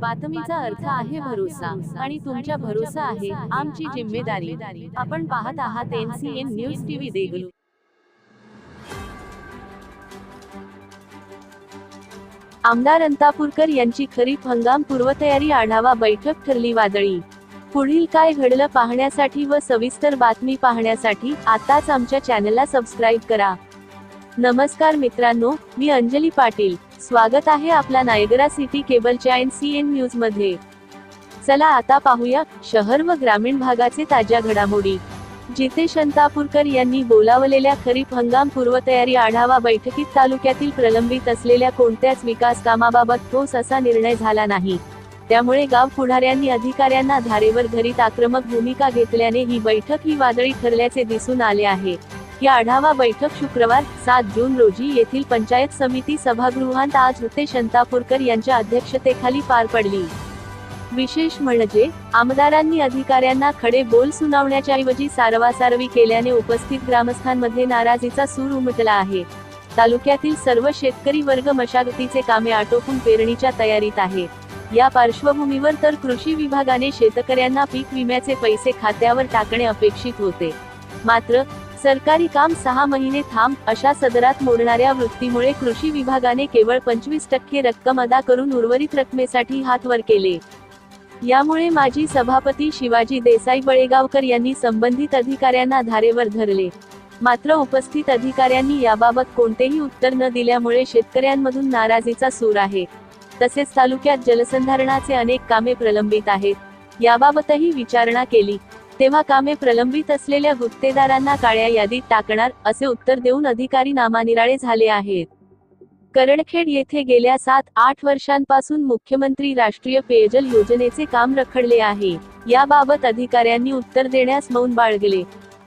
बातमीचा अर्थ आहे भरोसा आणि तुमच्या भरोसा आहे आमची जिम्मेदारी. आपण पाहत आहात एनसीएन न्यूज टीव्ही देगलू आमदार अंतापूरकर यांची खरीप हंगाम पूर्वतयारी आढावा बैठक ठरली वादळी. पुढील काय घडलं पाहण्यासाठी व सविस्तर बातमी पाहण्यासाठी आताच आमच्या चॅनलला सबस्क्राईब करा. नमस्कार मित्रांनो मी अंजली पाटील. स्वागत आहे आपला नायगरा सिटी केबलच्या एन सी एन न्यूजमध्ये. चला आता पाहूया शहर व ग्रामीण भागाचे ताज्या घडामोडी. जितेश अंतापूरकर यांनी बोलावलेल्या खरीप हंगाम पूर्वतयारी आढावा बैठकीत तालुक्यातील प्रलंबित असलेल्या कोणत्याच विकास कामाबाबत ठोस असा निर्णय झाला नाही. त्यामुळे गाव पुढाऱ्यांनी अधिकाऱ्यांना धारेवर धरीत आक्रमक भूमिका घेतल्याने ही बैठक ही वादळी ठरल्याचे दिसून आले आहे. ही आढावा बैठक शुक्रवार सात जून रोजी येथील पंचायत समिती सभागृहात आज हितेश शंतापूरकर यांच्या अध्यक्षतेखाली पार पडली. विशेष म्हणजे आमदारांनी अधिकाऱ्यांना खडे बोल सुनावण्याच्या ऐवजी सारवासारवी केल्याने उपस्थित ग्रामस्थांमध्ये नाराजीचा सूर उमटला आहे. तालुक्यातील सर्व शेतकरी वर्ग मशागतीचे कामे आटोपून पेरणीच्या तयारीत आहे. या पार्श्वभूमीवर तर कृषी विभागाने शेतकऱ्यांना पीक विम्याचे पैसे खात्यावर टाकणे अपेक्षित होते. मात्र सरकारी काम सहा महिने थांब अशा सदरात मोडणाऱ्या वृत्तीमुळे कृषी विभागाने केवळ पंचवीस टक्के रक्कम अदा करून उर्वरित रकमेसाठी हात वर केले. यामुळे माजी सभापती शिवाजी देसाई बळेगावकर यांनी संबंधित अधिकाऱ्यांना धारेवर धरले. मात्र उपस्थित अधिकाऱ्यांनी याबाबत कोणतेही उत्तर न दिल्यामुळे शेतकऱ्यांमधून नाराजीचा सूर आहे. तसेच तालुक्यात जलसंधारणाचे अनेक कामे प्रलंबित आहेत. याबाबतही विचारणा केली. तेव्हा कामे प्रलंबित असलेल्या गुत्तेदारांना काळ्या यादीत टाकणार असे उत्तर देऊन अधिकारी नामानिराळे झाले आहेत. करडखेड येथे गेल्या सात आठ वर्षांपासून मुख्यमंत्री राष्ट्रीय पेयजल योजनेचे काम रखडले आहे. याबाबत अधिकाऱ्यांनी उत्तर देण्यास मौन बाळगले.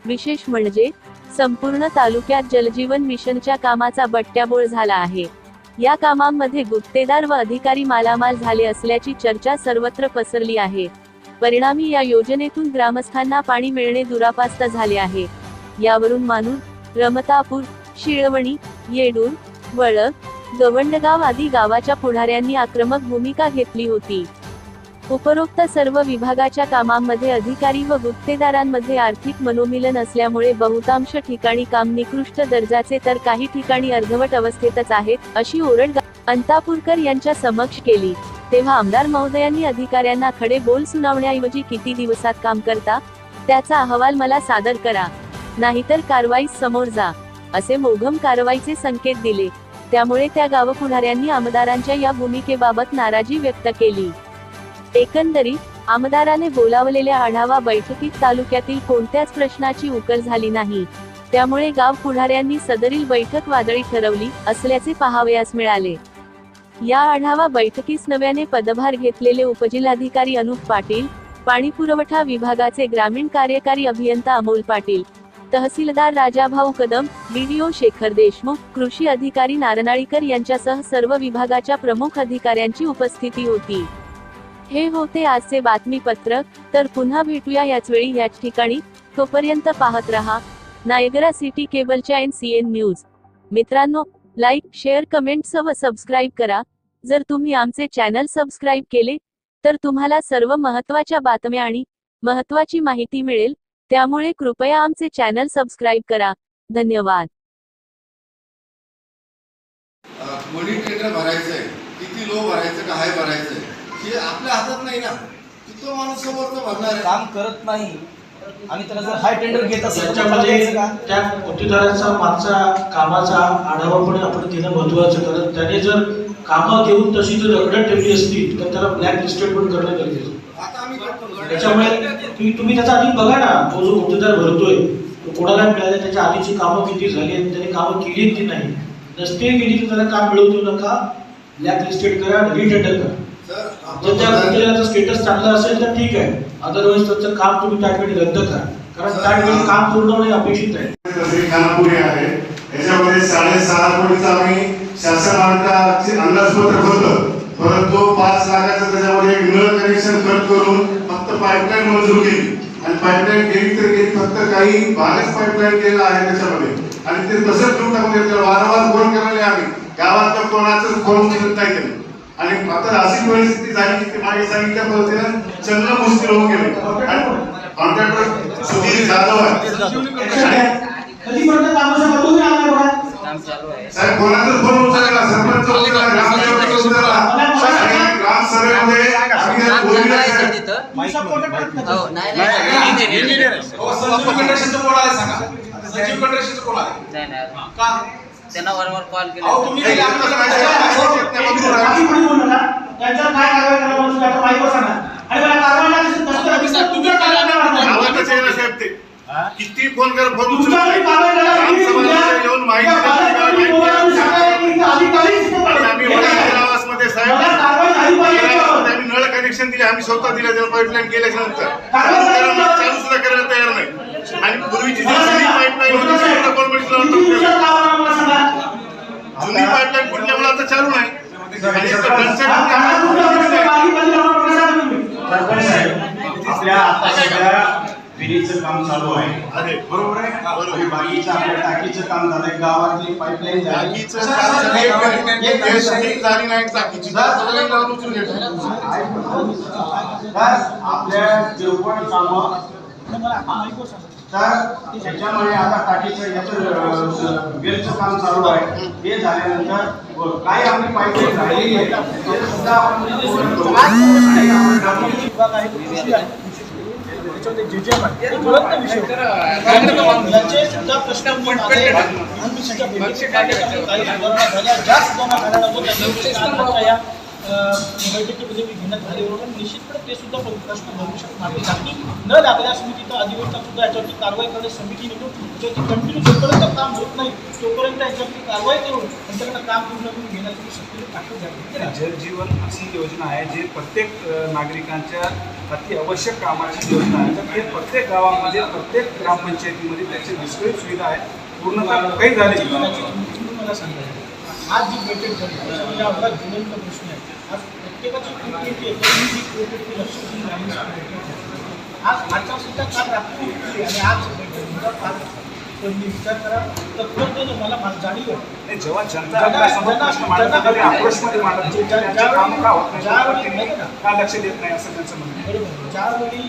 विशेष म्हणजे संपूर्ण तालुक्यात जलजीवन मिशनच्या कामाचा बट्ट्याबोळ झाला आहे. या कामांमध्ये गुत्तेदार व अधिकारी मालामाल झाले असल्याची चर्चा सर्वत्र पसरली आहे. परिणामी या योजनेतून ग्रामस्थांना पाणी मिळणे दुरापास्त झाले आहे. यावरून मानूर रमतापूर शिळवणी येडूर वळक गवंडगाव आदी गावाच्या पुढाऱ्यांनी आक्रमक भूमिका घेतली होती. उपरोक्त सर्व विभागाच्या कामांमध्ये अधिकारी व गुत्तेदारांमध्ये आर्थिक मनोमिलन असल्यामुळे बहुतांश ठिकाणी काम निकृष्ट दर्जाचे तर काही ठिकाणी अर्धवट अवस्थेतच आहेत अशी ओरड अंतापूरकर यांच्या समक्ष केली. तेव्हा आमदार महोदयांनी अधिकाऱ्यांना खडे बोल सुनावण्याऐवजी किती दिवसात काम करता? त्याचा अहवाल मला सादर करा. नाहीतर कारवाई समोर जा असे मोघम कारवाईचे संकेत दिले. त्यामुळे त्या गावपुढाऱ्यांनी आमदारांच्या या भूमिकेबाबत नाराजी व्यक्त केली. एकंदरीत आमदाराने बोलावलेल्या आढावा बैठकीत तालुक्यातील कोणत्याच प्रश्नाची उकल झाली नाही. त्यामुळे गाव पुढाऱ्यांनी सदरील बैठक वादळी ठरवली असल्याचे पाहावयास मिळाले. या आढावा बैठकीस नव्याने पदभार घेतलेले उपजिल्हाधिकारी अनुप पाटील पाणी पुरवठा विभागाचे ग्रामीण कार्यकारी अभियंता अमोल पाटील तहसीलदार राजाभाऊ कदम बीडीओ शेखर देशमुख कृषी अधिकारी नारनाळीकर यांच्यासह सर्व विभागाच्या प्रमुख अधिकाऱ्यांची उपस्थिती होती. हे होते आजचे बातमीपत्र तर पुन्हा भेटूया याच वेळी याच ठिकाणी. तोपर्यंत पाहत रहा. नायगरा सिटी केबलच्या एन सी एन न्यूज. मित्रांनो लाईक शेअर कमेंट्स व सबस्क्राईब करा. जर तुम्ही आमचे चॅनल सबस्क्राईब केले तर तुम्हाला सर्व महत्त्वाच्या बातम्या आणि महत्त्वाची माहिती मिळेल. त्यामुळे कृपया आमचे चॅनल सबस्क्राईब करा. धन्यवाद. मनी टेंडर भरायचंय. किती लो भरायचं काय भरायचंय? हे आपल्या हातात नाही ना. तो माणूस समोरचा भरणार आहे? काम करत नाही. आणि त्याला जर हाय टेंडर घेत असेल? त्या गुत्तेदाराचा मागचा कामाचा आढावा पण आपण घेणं महत्वाचं कारण त्याने जर कामं घेऊन तशी जर रगडत ठेवली असती तर त्याला ब्लॅक लिस्टेड पण करणं गरजेचं. त्याच्यामुळे तुम्ही त्याचा आधी बघा ना तो जो गुत्तेदार भरतोय तो कोणाला मिळाले त्याच्या आधीची कामं किती झाली आहेत त्याने कामं केली की नाही? नसते केली तर त्याला काम मिळवू देऊ नका. ब्लॅक लिस्टेड करा रिटेंडर करा. जर त्या गुत्तेदाराचं स्टेटस चांगला असेल तर ठीक आहे. अदरवाईज त्याचं काम तुम्ही त्या ठिकाणी रद्द करा. कारण त्या ठिकाणी काम पूर्ण होणे अपेक्षित आहे. आहे. याच्यामध्ये साडेसहा कोटीचा आम्ही शासनाचे अंदाजपत्रक होतं. परंतु पाच लाखाचं त्याच्यामध्ये एक नळ कनेक्शन खर्च करून फक्त पाईपलाईन मंजूर केली. आणि पाईपलाईन गेली तर गेली फक्त काही भागच पाईपलाईन केलेला आहे त्याच्यामध्ये. आणि ते तसंच ठेवून टाकून वारंवार फोन करायला आम्ही गावातल्या कोणाचं फोन केलं नाही केलं. आणि आता अशी परिस्थिती झाली की ते मागे सांगितल्या पद्धतीनं चंद्र मुश्किल होऊन गेले कॉन्ट्रॅक्टर सुधीर जाधव आहे बदलून आला बघा साहेब कोणाचा फोन उचलला सरपंच उचलला ग्रामसेवक उचलला आणि ग्रामसभेमध्ये आम्ही त्याला बोललेलं आहे. संजीव कंट्रक्शनचं कोण आलं सांगा संजीव कंट्रक्शनचं कोण आलं का त्यांना वारंवार कॉल अहो तुम्ही नाही, काही इथं आम्हाला काय सांगा. बाकी कोणी बोलू नका. त्यांच्यावर काय कारवाई करायला म्हणून त्याच्या माईकवर सांगा. आणि मला कारवाई लागली तर दस्त- दस्त तुमच्या कारवाई करणार नाही. आवाज कसे येणार साहेब ते किती फोन कर फोन उचलत तुमच्या नाही. घरी कारवाई करायला लागली, ग्रामसभेमध्ये येऊन माहिती त्या देतात, बाजारात माहिती तुम्ही बोलावून देतात. सांगा की इथं अधिकारीच इथं आणि आम्ही हे वडील काय? आवाजमध्ये साहेब मला कारवाई झाली पाहिजे आम्ही नळ कनेक्शन दिले आम्ही स्वतः दिलं त्याला पाईपलाईन केल्याच्यानंतर कारवाई त्याला झाली चालू सुद्धा करायला तयार नाही आणि पूर्वीची जी मला जुनी सांगा, पाईपलाईन होती बोलतो ती साहेब, सुद्धा गव्हर्नमेंटला किती नव्हतं दिवसात केलं. काम होणार मला सांगा. जुनी पाईपलाईन फुटल्यामुळे आता चालू नाही. आणि इथं हा, कन्सेप्ट कामात तुमचा प्रश्न बाकी बाजूला लावून मला सांगा तुम्ही. सरपंच साहेब आपल्या आता सध्या विहिरीचं काम चालू आहे बरोबर आहे बाकीचं आपल्या टाकीचं काम झालंय गावातली पाईपलाईन आपल्या जेवढं कामं तर त्याच्यामुळे आता टाकीचं याचं वेलचं काम चालू आहे हे झाल्यानंतर काय आपली पाईपलाईन राहिलेली आहे ते सुद्धा आपण त्याच्यामध्ये जे जे आहे, ते ज्वलंत विषय आहे. याचे सुद्धा प्रश्न. आम्ही सुद्धा. काही सुधारणा झाल्या, ज्या सुधारणा या बैठकीमध्ये मी घेण्यात आले होते. निश्चितपणे ते सुद्धा प्रश्न भविष्यात मार्गी लागतील. न लागल्यास मी तिथं अधिवेशनात सुद्धा याच्यावरती कारवाई करण्यास समिती नेतो त्याच्यावरती कंटिन्यू जोपर्यंत काम होत नाही तोपर्यंत याच्यावरती कारवाई करून त्यांच्याकडे काम पूर्ण करून घेण्याची शक्यता दाखल झाली जल जीवन अशी योजना आहे जी प्रत्येक नागरिकांच्या अति आवश्यक कामाची योजना आहे. तर ते प्रत्येक गावामध्ये प्रत्येक ग्रामपंचायतीमध्ये त्याची विस्कळीत सुविधा आहे. पूर्णतः काही झालेली तुम्ही मला सांगायचं आज जी बैठक झाली त्याच्यामध्ये आपला ज्वलंत प्रश्न आहे. आज प्रत्येकाची कृती येते जी कृती लक्ष देऊन आज आचारसंहिता काल रात्री आणि आज बैठक पडली विचार करा. तर पूर्णपणे मला जाणीव आहे. आणि जेव्हा जनता आपल्यासमोर प्रश्न मांडत ते आक्रोशमध्ये मांडत होते. त्यांचे काम का होत नाही? ज्यावेळी- त्यांनी का लक्ष देत नाही असं त्यांचं म्हणणं आहे. बरोबर. ज्यावेळी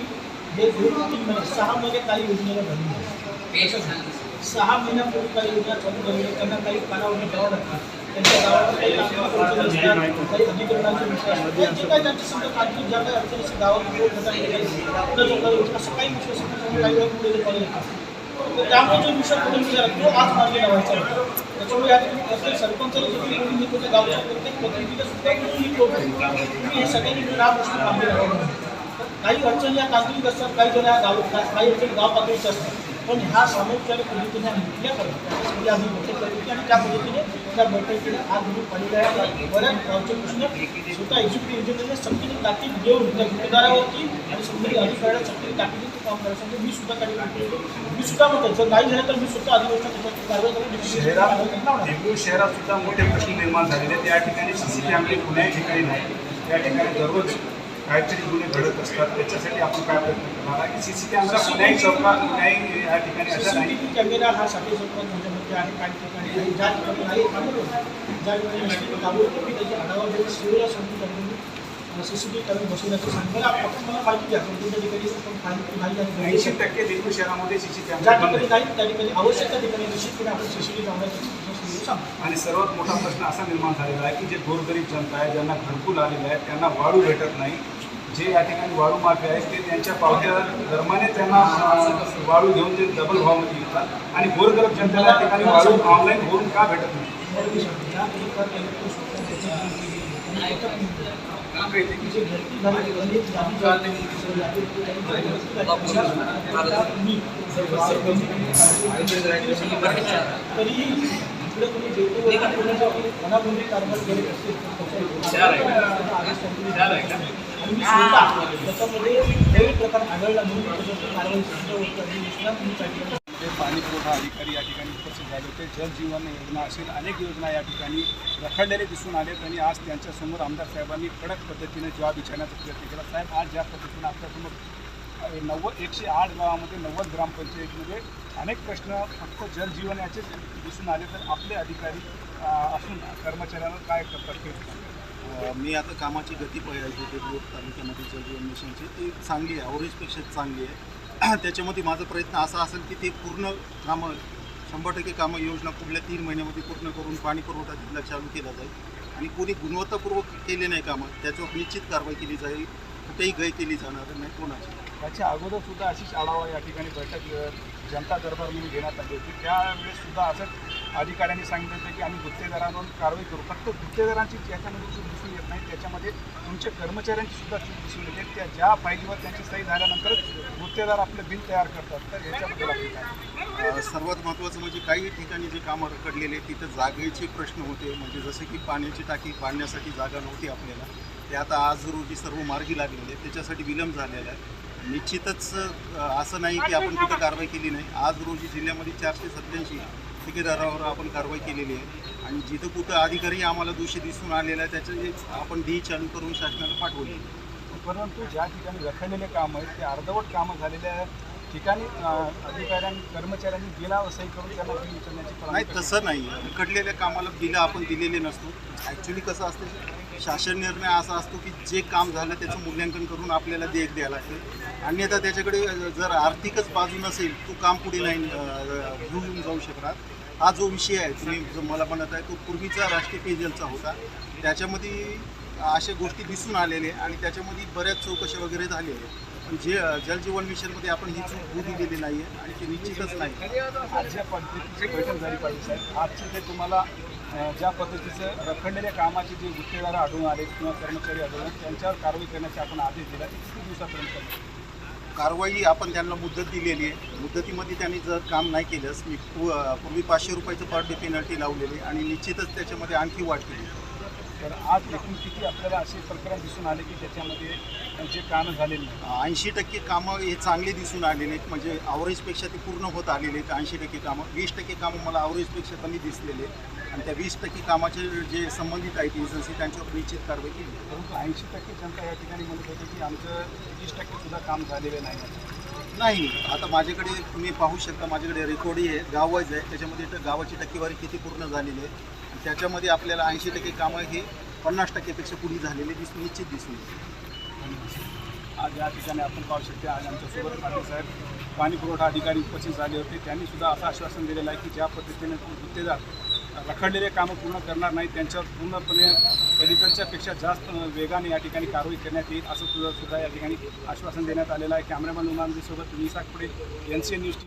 हे दोन तीन महिने सहा महिने काही योजनेला नाही. सहा महिन्यापूर्वी काही योजना चालू झाली त्यांना काही कालावधी द्यावा लागतो. त्यांच्या गावाला काही काही अधिकरणाचे विषय असतात. जे- काही त्यांच्या समजा तांत्रिक ज्या काही अडचणी गावात असं काही विषय त्याच्यामुळे काही वेळा पुढे त्यामुळे जो विषय पुढे निघाला तो आज मार्गी लावायचा त्याच्यामुळे या प्रत्येक सरपंचाला त्या गावच्या प्रत्येक प्रतिनिधीला सुद्धा तुम्ही हे सगळ्यांनी काही अडचणी या तांत्रिक असतात, काही जण या गाव काही अडचणी गाव पातळीच्या असतात. पण ह्या सामोपचार पद्धतीने केली आणि त्या पद्धतीने त्या बैठकीला आज बऱ्याच स्वतः सक्तीने ताकीद देऊन त्या गुन्हेगारावरती आणि सक्तीने ताकीद देऊन काम करायचं मी सुद्धा काही मी सुद्धा म्हणतो जर नाही झालं तर मी स्वतः अधिवेशनात कारवाई करून. देगलूर शहरात सुद्धा मोठे प्रश्न निर्माण झालेले आहेत. या ठिकाणी सी सी कॅमेरे कुठल्याही ठिकाणी नाही त्या ठिकाणी दररोज काहीतरी गुन्हे घडत असतात. त्याच्यासाठी आपण काय प्रयत्न करणार आहे? की सी सी कॅमेरा कुठल्याही चौकात कुठल्याही या ठिकाणी अशा नाही. कॅमेरा हा साठी सर्वात माझ्यामध्ये आहे. काही ठिकाणी नाही. ज्या ठिकाणी नाही ज्या ठिकाणी त्याची आढावा घेऊन सीसीटीव्ही कॅमेरा बसवण्याचं मला माहिती द्या कोणत्या ठिकाणी माहिती ऐंशी टक्के शहरामध्ये ज्या ठिकाणी. नाही त्या ठिकाणी आवश्यक त्या ठिकाणी निश्चितपणे आपण सीसीटीव्ही लावण्याचं सांगतो आणि सर्वात मोठा प्रश्न असा निर्माण झालेला आहे की जे गोरगरीब जनता आहे ज्यांना घरकुल आलेले आहेत त्यांना वाळू भेटत नाही जे या ठिकाणी वाळू माफी आहेत ते त्यांच्या पावत्या दरम्याने त्यांना वाळू घेऊन ते डबल भावामध्ये विकतात आणि गोरगरीब जनतेला या ठिकाणी वाळू ऑनलाईन होऊन का भेटत नाही त्याच्यामध्ये काही प्रकार आढळला म्हणून कारवाई सिद्ध पाणी पुरवठा अधिकारी या ठिकाणी उपस्थित झाले होते. जल जीवन योजना असेल अनेक योजना या ठिकाणी रखडलेले दिसून आलेत आणि आज त्यांच्यासमोर आमदार साहेबांनी कडक पद्धतीने जवाब विचारण्याचा प्रयत्न केला. साहेब आज ज्या पद्धतीने आपल्यासमोर नव्वद एकशे आठ गावामध्ये नव्वद ग्रामपंचायतीमध्ये अनेक प्रश्न फक्त जल जीवन याचेच दिसून आले तर आपले अधिकारी असून कर्मचाऱ्यांना काय करतात ते मी आता कामाची गती पाहिजे देगलूर तालुक्यामध्ये जलजीवन मिशनची. ती चांगली आहे अवरेजपेक्षा चांगली आहे. त्याच्यामध्ये माझा प्रयत्न असा असेल की ते पूर्ण कामं शंभर टक्के कामं योजना पुढल्या तीन महिन्यामध्ये पूर्ण करून पाणी पुरवठा जिल्हा चालू केला जाईल. आणि कोणी गुणवत्तापूर्वक केले नाही कामं त्याच्यावर निश्चित कारवाई केली जाईल. कुठेही गय केली जाणार नाही कोणाची. त्याच्या अगोदर सुद्धा अशीच आढावा या ठिकाणी बैठक जनता दरबार म्हणून घेण्यात आली होती. त्यावेळेस सुद्धा असंच अधिकाऱ्यांनी सांगितलं होतं की आम्ही गुत्तेदारांवर कारवाई करू. फक्त गुत्तेदारांची ज्याच्यामध्ये चूक दिसून येत नाही. त्याच्यामध्ये तुमच्या कर्मचाऱ्यांची सुद्धा चूक दिसून येते. त्या ज्या फाईलीवर त्यांची सही झाल्यानंतरच गुत्तेदार आपलं बिल तयार करतात. तर याच्याबद्दल सर्वात महत्त्वाचं म्हणजे काही ठिकाणी जे कामं रखडलेले तिथं जागेचे प्रश्न होते. म्हणजे जसे की पाण्याची टाकी पाडण्यासाठी जागा नव्हती आपल्याला. ते आता आज रोजी सर्व मार्गी लागलेले आहेत. त्याच्यासाठी विलंब झालेला आहे. निश्चितच असं नाही की आपण कुठं कारवाई केली नाही. आज रोजी जिल्ह्यामध्ये चारशे सत्याऐंशी ठेकेदारावर आपण कारवाई केलेली आहे. आणि जिथं कुठं अधिकारी आम्हाला दोषी दिसून आलेला आहे त्याचं आपण डी चालू करून शासनाला पाठवली. परंतु ज्या ठिकाणी रखडलेले कामं आहेत ते अर्धवट कामं झालेल्या ठिकाणी अधिकाऱ्यांनी कर्मचाऱ्यांनी बिला सही करून त्यांना बिल उचलण्याची नाही तसं नाही. रखडलेल्या कामाला बिलं आपण दिलेले नसतो. ॲक्च्युली कसं असतं शासन निर्णय असा असतो की जे काम झालं त्याचं मूल्यांकन करून आपल्याला देख द्यायला लागते. अन्यथा त्याच्याकडे जर आर्थिकच बाजू नसेल तो काम पुढे नाही अं, घेऊन जाऊ शकणार. हा जो विषय आहे तुम्ही जो मला म्हणत आहे तो पूर्वीचा राष्ट्रीय पेजलचा होता. त्याच्यामध्ये अशा गोष्टी दिसून आलेल्या आणि त्याच्यामध्ये बऱ्याच चौकशा वगैरे झालेल्या आहेत. पण जे जलजीवन मिशनमध्ये आपण ही चूक होऊ दिलेली नाही आहे आणि ते निश्चितच नाही. आजच्या पद्धतीची बैठक झाली पाहिजे साहेब. आजचे ते तुम्हाला ज्या पद्धतीचं रखडलेल्या कामाचे जे गुत्तेदार आढळून आले किंवा कर्मचारी आढळून त्यांच्यावर कारवाई करण्याचे आपण आदेश दिला. ते किती दिवसापर्यंत? कारवाई आपण त्यांना मुदत दिलेली आहे. मुदतीमध्ये त्यांनी जर काम नाही केलंच मी पू- पूर्वी पाचशे रुपयाचं पर डे पेनल्टी लावलेली आणि निश्चितच त्याच्यामध्ये आणखी वाढ केली. तर आज एकूण किती आपल्याला असे प्रकरण दिसून आले की त्याच्यामध्ये जे कामं झालेली ऐंशी टक्के कामं हे चांगले दिसून आलेले आहेत. म्हणजे अवरेजपेक्षा ते पूर्ण होत आलेले आहेत ऐंशी टक्के कामं. वीस टक्के कामं मला अवरेजपेक्षा कमी दिसलेले आहेत. आणि त्या वीस टक्के कामाचे जे संबंधित आहेत एजन्सी त्यांच्यावर निश्चित कारवाई केली. परंतु ऐंशी टक्के जनता या ठिकाणी म्हणत होती की आमचं वीस टक्के सुद्धा काम झालेलं नाही. नाही आता माझ्याकडे तुम्ही पाहू शकता माझ्याकडे रेकॉर्डही आहे गाववाईज आहे त्याच्यामध्ये तर गावाची टक्केवारी किती पूर्ण झालेली आहे. आणि त्याच्यामध्ये आपल्याला ऐंशी टक्के कामं हे पन्नास टक्केपेक्षा पुढे झालेले दिसून निश्चित दिसून येते आज या ठिकाणी आपण पाहू शकते आज आमच्यासोबत पाटील साहेब पाणी पुरवठा अधिकारी उपस्थित झाले होते. त्यांनी सुद्धा असं आश्वासन दिलेलं आहे की ज्या पद्धतीने गुत्तेदार रखडलेले कामं पूर्ण करणार नाही त्यांच्यावर पूर्णपणे पलीकडच्या पेक्षा जास्त वेगाने या ठिकाणी कारवाई करण्यात येईल असं सुद्धा सुद्धा या ठिकाणी आश्वासन देण्यात आलेलं आहे. कॅमेरामॅन उमानजीसोबत निसाक पुढे एन सी एन न्यूज